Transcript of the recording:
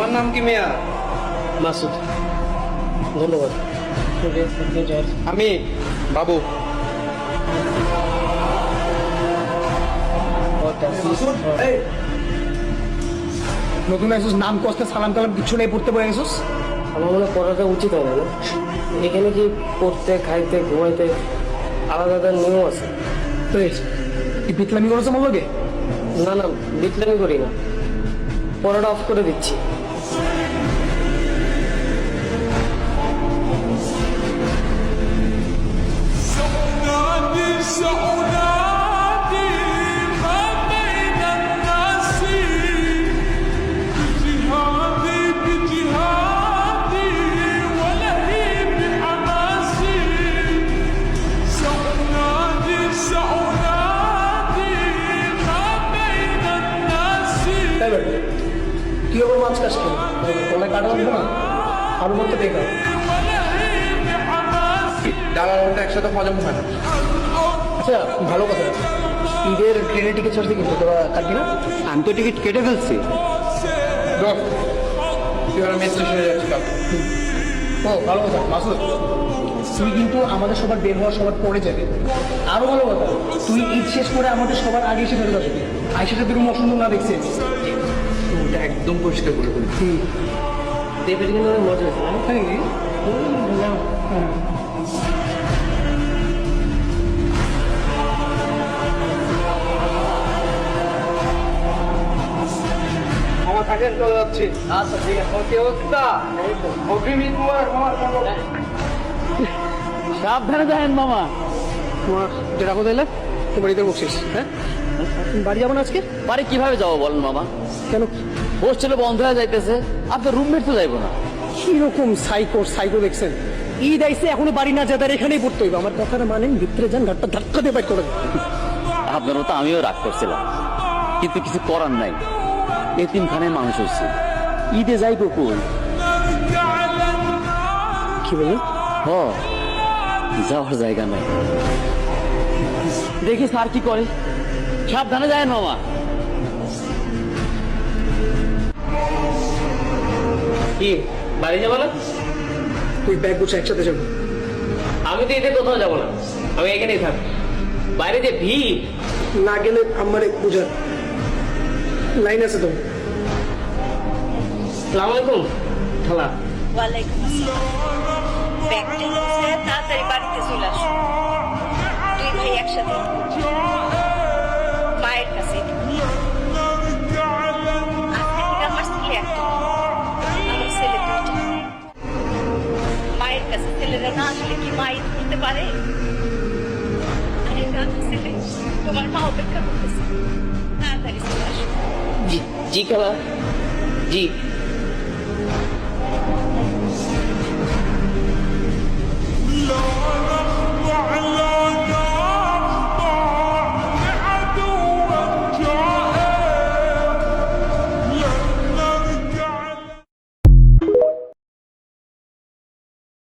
তোমার নাম কি মেয়া? মাসুদ। ধন্যবাদ। আমি বাবু। নতুন আসিস নাম কষ্টে সালাম কালাম কিছু নেই পড়তে পারে আসিস আমার মনে হয় পড়াটা উচিত হয় না? এখানে কি পড়তে খাইতে ঘুমাইতে আলাদা আলাদা নিয়ম আছে? তো এই পিতলামি করেছে আমার না না বিতলামি করি না। পড়াটা অফ করে দিচ্ছি। তুই আবার মাছ কাজ কেন কাটা লাগবে না? আলু মতো বেকার ডাল আলুটা একসাথে হজম হয় না। আচ্ছা ভালো কথা। ঈদের ট্রেনের টিকিট ছাড়তে কিন্তু তোরা কাটবি না? আমি তো টিকিট কেটে ফেলছি। তুই আর আমি স্টেশনে যাচ্ছি ও ভালো কথা। মাসুদ তুই কিন্তু আমাদের সবার বের হওয়া সবার পড়ে যাবে। আরও ভালো কথা তুই ঈদ শেষ করে আমাদের সবার আগে এসে ফেরত আসবি। আইসা সাথে রুম অসুন্দর না দেখছিস ওটা একদম পরিষ্কার করে দেবের কিন্তু অনেক মজা হয়েছে না? তাই হ্যাঁ। আমার থাকেন চলে যাচ্ছি। আচ্ছা ঠিক আছে। ওকে ওস্তা অগ্রিম ঈদ সাবধানে যাবেন মামা। তোমার যেটা কথা এলে? তোমার ঈদের বকশিস হ্যাঁ? বাড়ি যাব না আজকে? বাড়ি কীভাবে যাব বলেন মামা? কেন? হোস্টেলে বন্ধ হয়ে যাইতেছে আপনার রুমমেট তো যাইবো না। কীরকম সাইকো সাইকো দেখছেন? ঈদ আইসে এখনও বাড়ি না যাদের এখানেই পড়তে হইবে। আমার কথাটা মানেন ভিতরে যান ঘাটটা ধাক্কা দিয়ে বাইর করে। আপনার মতো আমিও রাগ করছিলাম কিন্তু কিছু করার নাই। এতিমখানে মানুষ হচ্ছে ঈদে যাইবো কই? কি বললেন? হ যাওয়ার জায়গা নাই। দেখি স্যার কি করে। সাবধানে যায় মামা কি বাড়ি যাব না? তুই ব্যাগ গুছে একসাথে যাব। আমি তো এতে কোথাও যাব না। আমি এখানেই থাক। বাইরে যে ভিড়। না গেলে আমার বুঝার। লাইন আছে তো। সালাম আলাইকুম। খালা। ওয়ালাইকুম আসসালাম। ব্যাগটা তাড়াতাড়ি বাড়িতে চলে আসো। একসাথে মায়ের কাছে আজকে থেকে আমার ছেলে একটা আমার ছেলে দুইটা মায়ের কাছে ছেলেরা না আসলে কি মা ঈদ করতে পারে আরে না ছেলে তোমার মা অপেক্ষা করতেছে তাড়াতাড়ি চলে আসো জি জি খালা জি